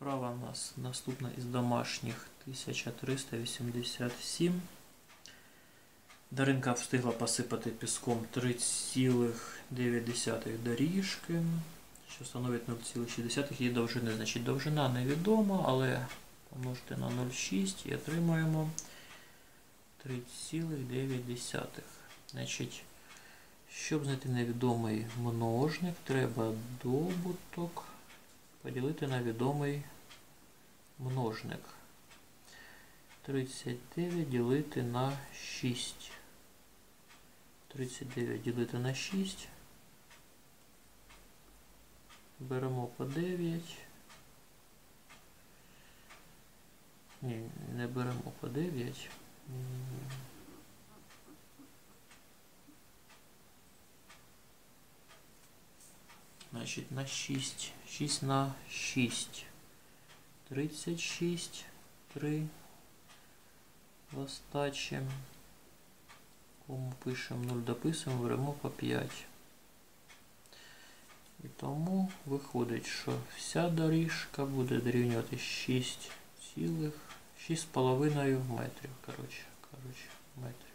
Вправа у нас наступна із домашніх 1387. Даринка встигла посипати піском 3,9 доріжки, що становить 0,6 її довжини. Значить, довжина невідома, але помножити на 0,6 і отримаємо 3,9. Значить, щоб знайти невідомий множник, треба добуток поділити на відомий множник. 39 ділити на 6. 39 ділити на 6. Беремо по 9. Ні, не беремо по 9. Значить, на 6. 6 на 6. 36. 3. В остачі. Кому пишемо 0 дописуємо, беремо по 5. І тому виходить, що вся доріжка буде дорівнювати 6 цілих 6,5 метрів. Коротше, коротше, метрів.